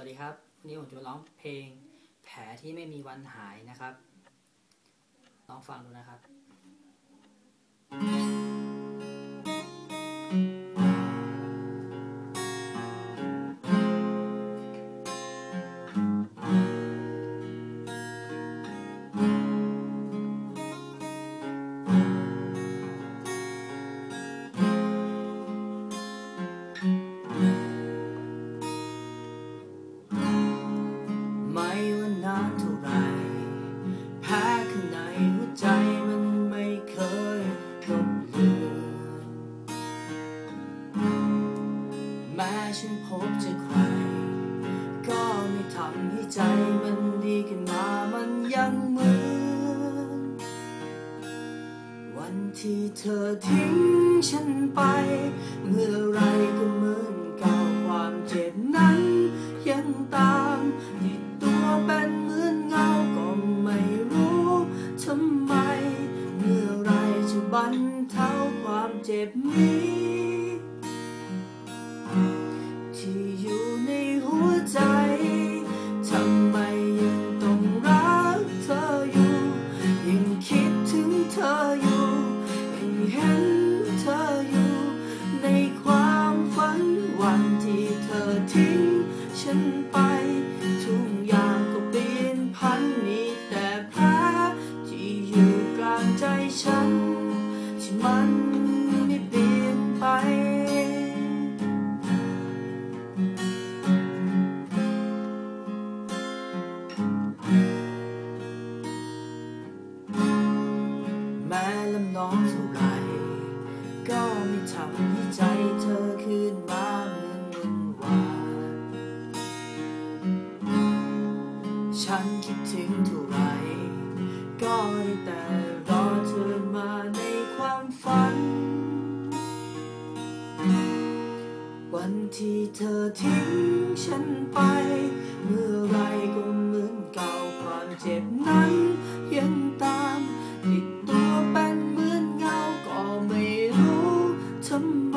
วัสดีครับ วันนี้ผมจะมาร้องเพลง แผลที่ไม่มีวันหายนะครับ ลองฟังดูนะครับ ฉันพบเจอใคร ก็ไม่ทำให้ใจมันดีขึ้นมา มันยังเหมือน วันที่เธอทิ้งฉันไป เมื่อไรก็เหมือนเก่าความเจ็บนั้นยังตามที่ตัวเป็นเหมือนเงาก็ไม่รู้ทำไม เมื่อไรจะบรรเทาความเจ็บนี้ ฉันไป ทุกอย่างก็เปลี่ยนพันมีแต่แผลที่อยู่กลางใจฉัน ที่มันไม่เปลี่ยนไป แม้ลำน้องเท่าไรก็ไม่ทำให้ใจเธอคืนมา ฉันคิดถึงเท่าไรก็ได้แต่รอเธอมาในความฝัน วันที่เธอทิ้งฉันไป เมื่อไรก็เหมือนเก่าความเจ็บนั้นยังตามติดตัวเป็นเหมือนเงาก็ไม่รู้ทำไม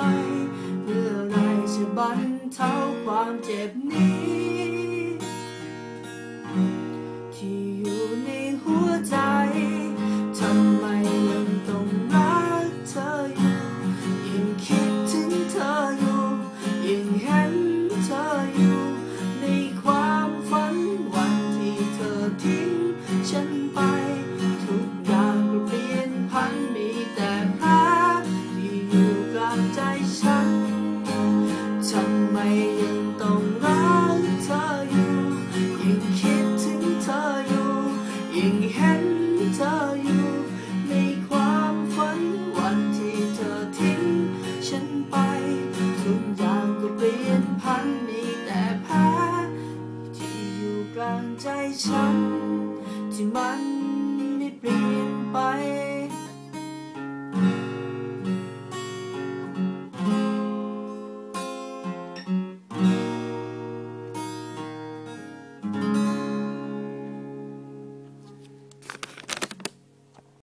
เมื่อไรจะบรรเทาความเจ็บนี้ อยู่กลางใจฉัน ทำไมยังต้องรักเธออยู่ ยังคิดถึงเธออยู่ ยังเห็นเธออยู่ ในความฝันวันที่เธอทิ้ง ฉันไป ทุกอย่างก็เปลี่ยนพันมีแต่แผลที่อยู่กลางใจฉัน ที่มันไม่เปลี่ยน